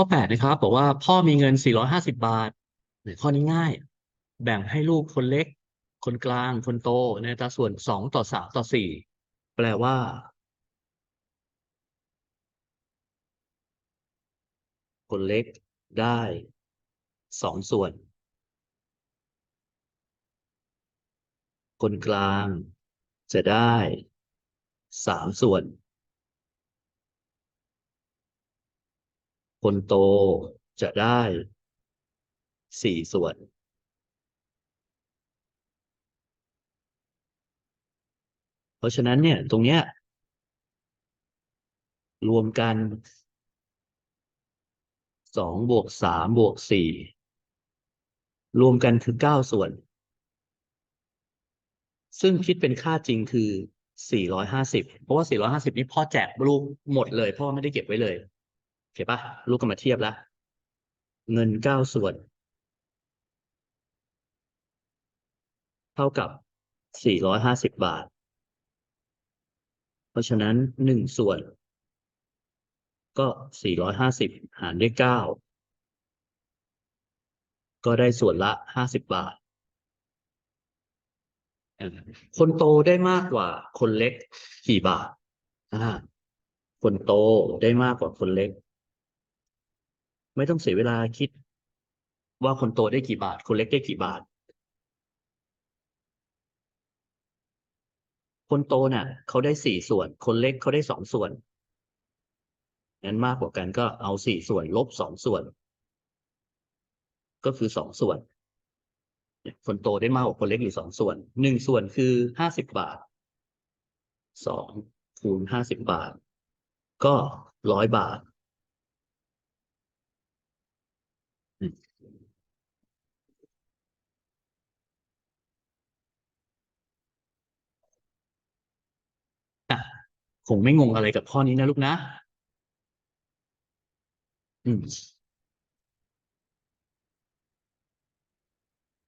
ข้อแปดนะครับ บอกว่าพ่อมีเงิน 450 บาทเนี่ยข้อนี้ง่าย แบ่งให้ลูกคนเล็ก คนกลาง คนโตในอัตราส่วน 2 ต่อ 3 ต่อ 4 แปลว่า คนเล็กได้สองส่วน คนกลางจะได้สามส่วน คนโตจะได้สี่ส่วนเพราะฉะนั้นเนี่ยตรงเนี้ยรวมกันสองบวกสามบวกสี่รวมกันคือเก้าส่วน ซึ่งคิดเป็นค่าจริงคือสี่ร้อยห้าสิบเพราะว่าสี่ร้อยห้าสิบนี้พ่อแจกลูกหมดเลยพ่อไม่ได้เก็บไว้เลย โอเคปะลูกก็มาเทียบและเงินเก้าส่วน เท่ากับสี่ร้อยห้าสิบบาท เพราะฉะนั้นหนึ่งส่วน ก็สี่ร้อยห้าสิบหารด้วยเก้าก็ได้ส่วนละห้าสิบบาท คนโตได้มากกว่าคนเล็กกี่บาทอ่าคนโตได้มากกว่าคนเล็ก ไม่ต้องเสียเวลาคิด ว่าคนโตได้กี่บาท คนเล็กได้กี่บาท คนโตน่ะเขาได้สี่ส่วน คนเล็กเขาได้สองส่วนงั้นมากกว่ากันก็เอาสี่ส่วนลบสองส่วน ก็คือสองส่วน คนโตได้มากกว่าคนเล็กอยู่สองส่วนหนึ่งส่วนคือห้าสิบบาทสองคูณห้าสิบบาท ก็ร้อยบาทอืมอะ คงไม่งงอะไรกับข้อนี้นะลูกนะ อืม